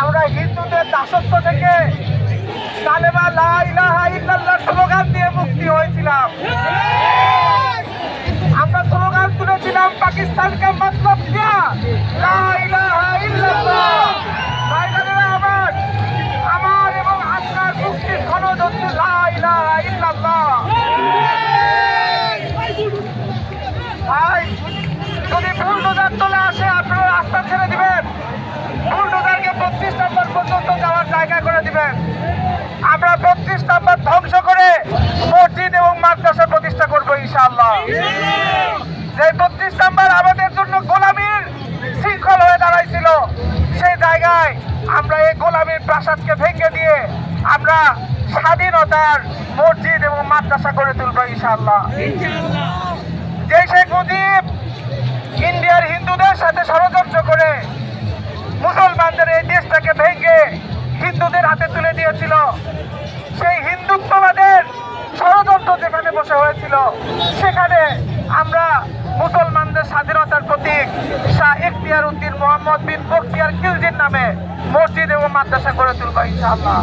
আমার হিন্দুদের দাসত্ব থেকে কালেমা লা স্লোগান দিয়ে মুক্তি হয়েছিলাম আমরা স্লোগান তুলেছিলাম পাকিস্তানকে মতলব লা ইলাহা ইল্লাল্লাহ ভাইরা আমার এবং আপনার মুক্তির হচ্ছে লা ইলাহা ইল্লাল্লাহ বুলডোজার চলে আসে, আপনারা রাস্তা ছেড়ে দিবেন। বুলডোজারকে বত্রিশ নম্বর পর্যন্ত যাওয়ার জায়গা করে দিবেন। আমরা বত্রিশ নম্বর ধ্বংস করে মসজিদ এবং মাদ্রাসা প্রতিষ্ঠা করব, ইনশাআল্লাহ। যে বত্রিশ নম্বর আমাদের জন্য গোলামীর শৃঙ্খল হয়ে দাঁড়াইছিল, সেই জায়গায় আমরা এই গোলামীর প্রাসাদকে ভেঙে দিয়ে আমরা স্বাধীনতার মসজিদ এবং মাদ্রাসা করে তুলবো, ইনশাআল্লাহ। সাথে ষড়যন্ত্র করে মুসলমানদের এই দেশটাকে ভেঙে হিন্দুদের হাতে তুলে দিয়েছিল। সেই হিন্দুত্ববাদের ষড়যন্ত্র যেখানে বসে হয়েছিল, সেখানে আমরা মুসলমানদের স্বাধীনতার প্রতীক শাহ ইখতিয়ার উদ্দিন মোহাম্মদ বিন বখতিয়ার খিলজির নামে মসজিদ এবং মাদ্রাসা করে তুলব ইনশাআল্লাহ।